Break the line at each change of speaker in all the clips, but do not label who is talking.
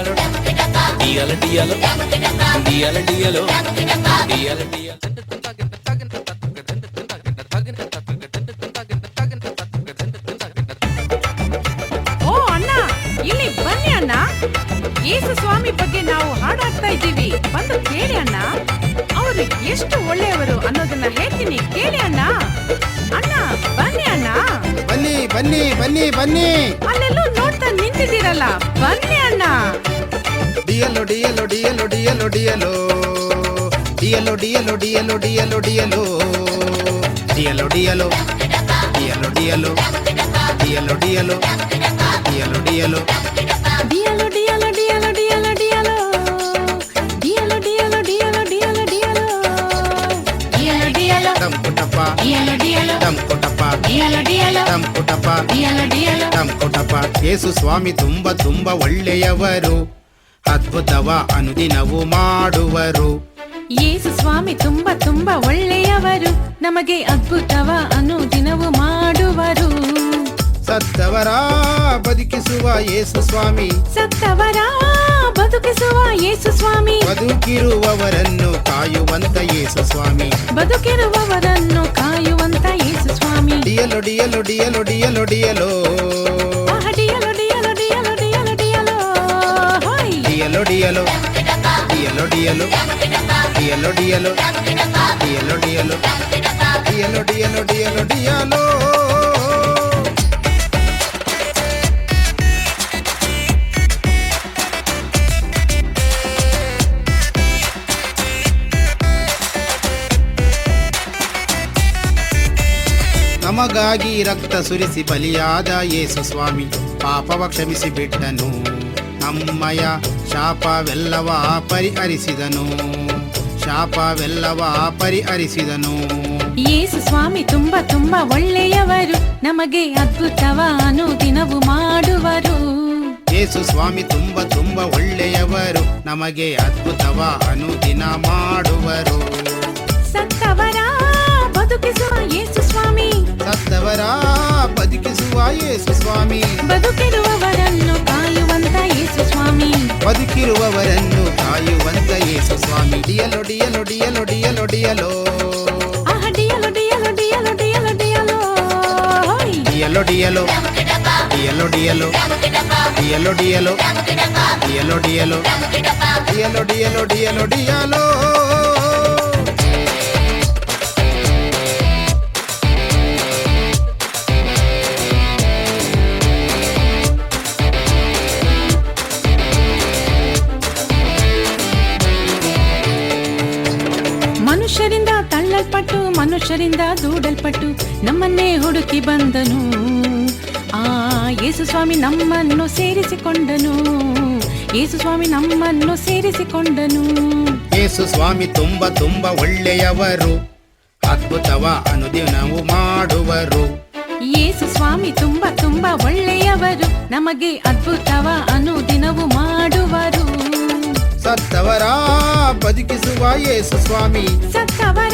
డియాలో డియాల డియాలో డియాల డియాలో డియాల
ಓ ಅಣ್ಣ ಇಲ್ಲಿ ಬನ್ನಿ ಅಣ್ಣ ಯೇಸು ಸ್ವಾಮಿ ಬಗ್ಗೆ ನಾವು ಹಾಡಾಡ್ತಾ ಇದ್ದೀವಿ ಬಂದು ಕೇಳಿ ಅಣ್ಣ ಅವರು ಎಷ್ಟು ಒಳ್ಳೆಯವರು ಅನ್ನೋದನ್ನ ಹೇಳ್ತೀನಿ ಕೇಳಿ ಅಣ್ಣ ಅಣ್ಣ ಬನ್ನಿ ಅಣ್ಣ
ಬನ್ನಿ ಬನ್ನಿ ಬನ್ನಿ ಬನ್ನಿ
ಅಲ್ಲೆಲ್ಲೂ ನೋಡ್ತಾ ನಿಂತಿದ್ದೀರಲ್ಲ ಬನ್ನಿ ಅಣ್ಣ
ಡಿಯಲೋ ಡಿಯಲೋ ಡಿಯಲೋ ಡಿಯಲೋ ಡಿಯಲೋ ಡಿಯಲೋ ಡಿಯಲೋ ಡಿಯಲೋ ಡಿಯಲೋ ಡಿಯಲೋ ಡಿಯಲೋ ಡಿಯಲೋ ಡಿಯಲೋ ಡಿಯಲೋ ಡಿಯಲೋ ಡಿಯಲೋ ಡಿಯಲೋ ಡಿಯಲೋ
ಡಿಯಲು ಡಿಯಲು ಡಿಯಲು ಡಿಯಲು ಡಿಯಲು ಡಿಯಲು ಡಿಯಲು ಡಿಯಲು ಡಿಯಲು ಡಿಯಲು ಡಿಯಲು ಡಿಯಲು
ದಮ್ ಕುಟಪ್ಪ
ಡಿಯಲು ಡಿಯಲು
ದಮ್ ಕುಟಪ್ಪ
ಡಿಯಲು ಡಿಯಲು
ದಮ್ ಕುಟಪ್ಪ
ಡಿಯಲು ಡಿಯಲು
ದಮ್ ಕುಟಪ್ಪ ಯೇಸು ಸ್ವಾಮಿ ತುಂಬ ತುಂಬ ಒಳ್ಳೆಯವರು ಅದ್ಭುತವ ಅನುದಿನವು ಮಾಡುವರು.
ಯೇಸು ಸ್ವಾಮಿ ತುಂಬಾ ತುಂಬಾ ಒಳ್ಳೆಯವರು. ನಮಗೆ ಅದ್ಭುತವ ಅನುದಿನವು ಮಾಡುವರು.
ಸತ್ತವರ ಬದುಕಿಸುವ ಯೇಸು ಸ್ವಾಮಿ.
ಸತ್ತವರ ಬದುಕಿಸುವ ಯೇಸು ಸ್ವಾಮಿ.
ಬದುಕಿರುವವರನ್ನು ಕಾಯುವಂತ ಯೇಸು ಸ್ವಾಮಿ.
ಬದುಕಿರುವವರನ್ನು ಕಾಯುವಂತ ಯೇಸು ಸ್ವಾಮಿ.
ಡಿಯಲೋ. డియలు డియలో డియలు డియలో డియలు డియలో డియలు డియలో డియలో డియలో డియాలో ನಮಗಾಗಿ ರಕ್ತ ಸುರಿಸಿ ಬಲಿಯಾದ ಯೇಸು ಸ್ವಾಮಿ ಪಾಪವ ಕ್ಷಮಿಸಿ ಬಿಟ್ಟನು ನಮ್ಮಯ ಶಾಪವೆಲ್ಲವ ಪರಿಹರಿಸಿದನು. ಶಾಪವೆಲ್ಲವ ಪರಿಹರಿಸಿದನು.
ಯೇಸು ಸ್ವಾಮಿ ತುಂಬಾ ತುಂಬಾ ಒಳ್ಳೆಯವರು. ನಮಗೆ ಅದ್ಭುತವ ಅನುದಿನವು ಮಾಡುವರು.
ಯೇಸು ಸ್ವಾಮಿ ತುಂಬ ತುಂಬ ಒಳ್ಳೆಯವರು. ನಮಗೆ ಅದ್ಭುತವ ಅನುದಿನ ಮಾಡುವರು.
ಸತ್ತವರ వెంకటేశ్వర స్వామి. డియలో డియలో డియలో డియలో
డియలో. డియలో డియలో. డియలో డియలో. డియలో డియలో. డియలో డియలో. డియలో డియలో డియలో
డియలో. ತಳ್ಳಲ್ಪಟ್ಟು ಮನುಷ್ಯರಿಂದ ದೂಡಲ್ಪಟ್ಟು ನಮ್ಮನ್ನೇ ಹುಡುಕಿ ಬಂದನು. ಆ ಯೇಸು ಸ್ವಾಮಿ ನಮ್ಮನ್ನು ಸೇರಿಸಿಕೊಂಡನು. ಯೇಸು ಸ್ವಾಮಿ ನಮ್ಮನ್ನು ಸೇರಿಸಿಕೊಂಡನು.
ಯೇಸು ಸ್ವಾಮಿ ತುಂಬ ತುಂಬ ಒಳ್ಳೆಯವರು. ಅದ್ಭುತವ ಅನುದಿನವು ಮಾಡುವರು.
ಯೇಸು ಸ್ವಾಮಿ ತುಂಬಾ ತುಂಬಾ ಒಳ್ಳೆಯವರು. ನಮಗೆ ಅದ್ಭುತವ ಅನುದಿನವು ಮಾಡುವರು.
ಸತ್ತವರ ಬದುಕಿಸುವ ಯೇಸು ಸ್ವಾಮಿ.
ಸತ್ತವರ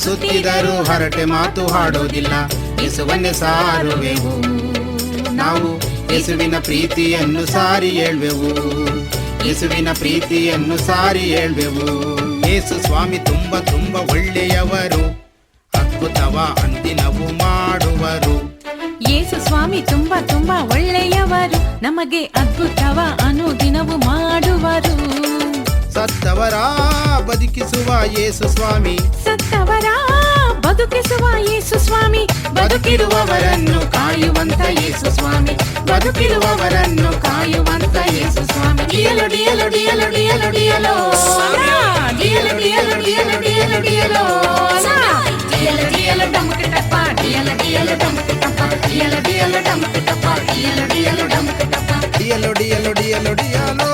ಸುತ್ತಿದರು ಹರಟೆ ಮಾತು ಹಾಡೋದಿಲ್ಲ ಯೇಸುವನ್ನೇ ಸಾರುವೆವು. ನಾವು ಯೇಸುವಿನ ಪ್ರೀತಿಯನ್ನು ಸಾರಿ ಹೇಳುವೆವು. ಯೇಸುವಿನ ಪ್ರೀತಿಯನ್ನು ಸಾರಿ ಹೇಳುವೆವು. ಯೇಸು ಸ್ವಾಮಿ ತುಂಬ ತುಂಬ ಒಳ್ಳೆಯವರು. ಅದ್ಭುತವ ಅಂದಿನವು ಮಾಡುವರು.
ಯೇಸು ಸ್ವಾಮಿ ತುಂಬಾ ತುಂಬಾ ಒಳ್ಳೆಯವರು. ನಮಗೆ ಅದ್ಭುತವ ಅನುದಿನವು ಮಾಡುವರು.
ಸತ್ತವರಾ ಬದುಕಿಸುವ ಯೇಸು ಸ್ವಾಮಿ
ಸತ್ತವರ ಬದುಕಿಸುವ ಯೇಸು ಸ್ವಾಮಿ
ಬದುಕಿರುವವರನ್ನು ಕಾಯುವಂತ ಯೇಸು ಸ್ವಾಮಿ ಬದುಕಿರುವವರನ್ನು ಕಾಯುವಂತ ಯೇಸು ಸ್ವಾಮಿ
ಡಿಯಲು ಡಿಯಲು ಡಿಯಲು ಡಿಯಲು
ಡಿಯಲೋ
ಡಿಯಲು ಡಿಯಲು ಡಿಯಲು ಡಿಯಲು ಡಿಯಲೋ ಡಿಯಲು ಡಿಯಲು ಡಮಕ ಟಪ್ಪ ಡಿಯಲು ಡಿಯಲು ಡಮಕ ಟಪ್ಪ ಡಿಯಲು ಡಿಯಲು ಡಮಕ ಟಪ್ಪ ಡಿಯಲು ಡಿಯಲು ಡಮಕ ಟಪ್ಪ
ಡಿಯಲು ಡಿಯಲು ಡಿಯಲು ಡಿಯಲೋ